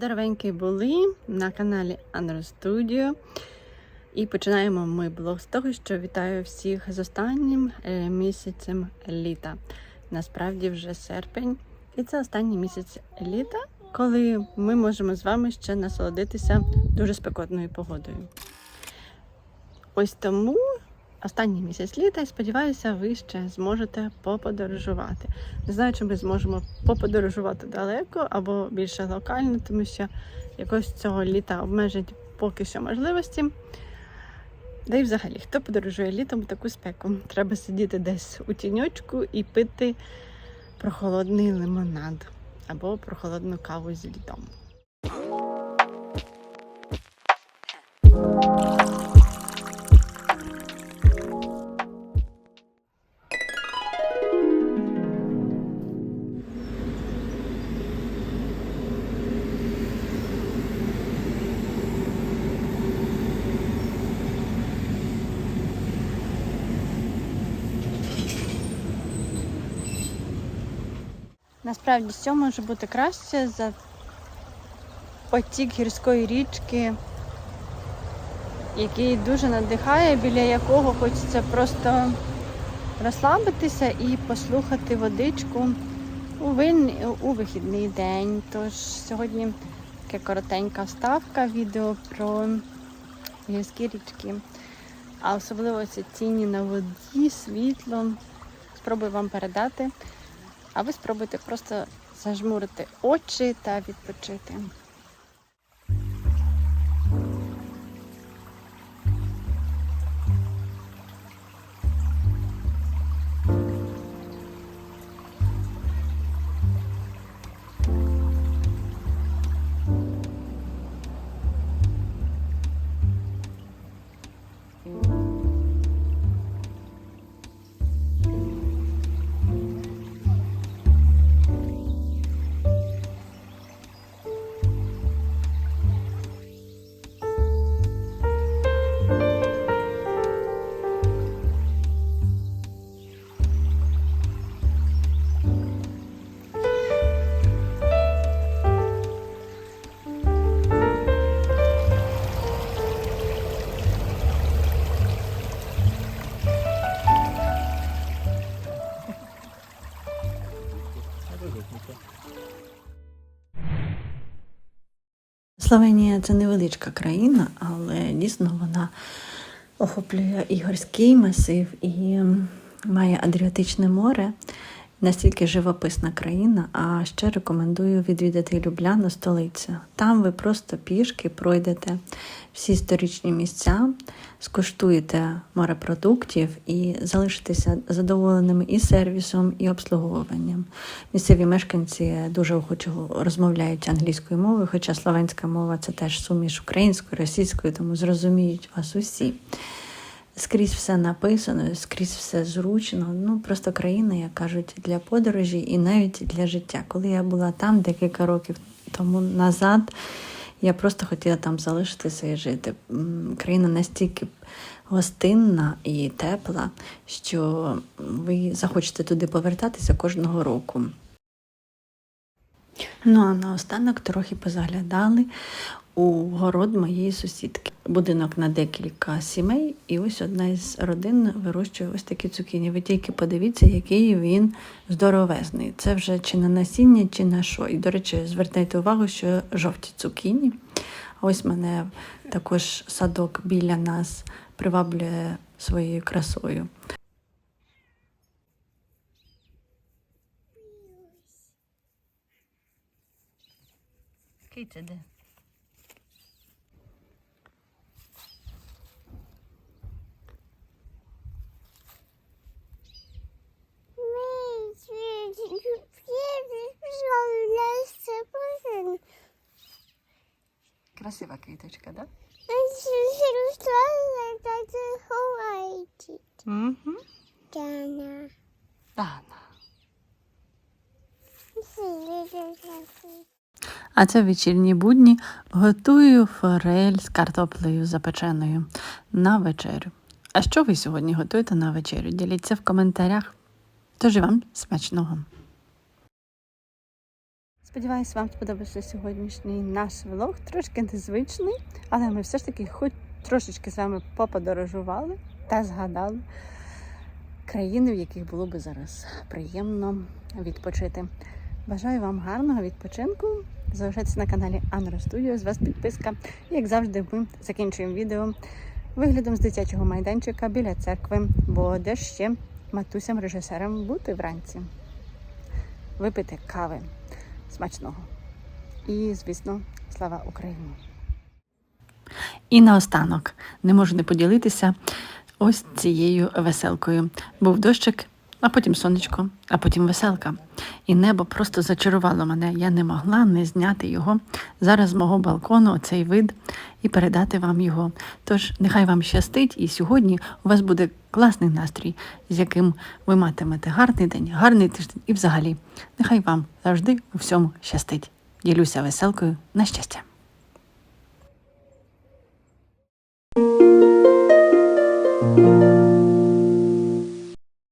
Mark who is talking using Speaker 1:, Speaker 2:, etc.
Speaker 1: Здоровенькі були на каналі Andro Studio. І починаємо ми блог з того, що вітаю всіх з останнім е, місяцем літа. Насправді вже серпень, і це останній місяць літа, коли ми можемо з вами ще насолодитися дуже спекотною погодою. Ось тому останній місяць літа і сподіваюся, ви ще зможете поподорожувати. Не знаю, чи ми зможемо поподорожувати далеко або більше локально, тому що якось цього літа обмежить поки що можливості. Да і взагалі, хто подорожує літом в таку спеку? Треба сидіти десь у тіньочку і пити прохолодний лимонад або прохолодну каву з льдом. Насправді що може бути краще за потік гірської річки, який дуже надихає, біля якого хочеться просто розслабитися і послухати водичку у, вин... у вихідний день. Тож сьогодні така коротенька вставка відео про гірські річки. А особливо ці тіні на воді, світло. Спробую вам передати. А ви спробуйте просто зажмурити очі та відпочити. Словенія це невеличка країна, але дійсно вона охоплює і горський масив, і має Адріатичне море. Настільки живописна країна, а ще рекомендую відвідати Любляну, столицю. Там ви просто пішки пройдете всі історичні місця, скуштуєте морепродуктів і залишитеся задоволеними і сервісом, і обслуговуванням. Місцеві мешканці дуже охоче розмовляють англійською мовою, хоча словенська мова це теж суміш української, російської, тому зрозуміють вас усі. Скрізь все написано, скрізь все зручно. Ну просто країна, як кажуть, для подорожі і навіть для життя. Коли я була там декілька років тому назад, я просто хотіла там залишитися і жити. Країна настільки гостинна і тепла, що ви захочете туди повертатися кожного року. Ну а наостанок трохи позаглядали у город моєї сусідки. Будинок на декілька сімей, і ось одна із родин вирощує ось такі цукіні. Ви тільки подивіться, який він здоровезний. Це вже чи на насіння, чи на що. І, до речі, звертайте увагу, що жовті цукіні. Ось мене також садок біля нас приваблює своєю красою. Киця де? Красива квіточка, так? Да? Угу. Дана. А це вечірні будні готую форель з картоплею запеченою на вечерю. А що ви сьогодні готуєте на вечерю? Діліться в коментарях. Тож і вам смачного! Сподіваюсь, вам сподобався сьогоднішній наш влог. Трошки незвичний, але ми все ж таки хоч трошечки з вами поподорожували та згадали країни, в яких було би зараз приємно відпочити. Бажаю вам гарного відпочинку. Залишайтесь на каналі Анра Студіо. З вас підписка. І, як завжди, ми закінчуємо відео виглядом з дитячого майданчика біля церкви, бо де ще матусям режисерам бути вранці, випити кави смачного. І, звісно, слава Україні! І наостанок не можу не поділитися ось цією веселкою. Був дощик, а потім сонечко, а потім веселка. І небо просто зачарувало мене. Я не могла не зняти його зараз з мого балкону, цей вид, і передати вам його. Тож нехай вам щастить, і сьогодні у вас буде класний настрій, з яким ви матимете гарний день, гарний тиждень і взагалі. Нехай вам завжди у всьому щастить. Ділюся веселкою на щастя.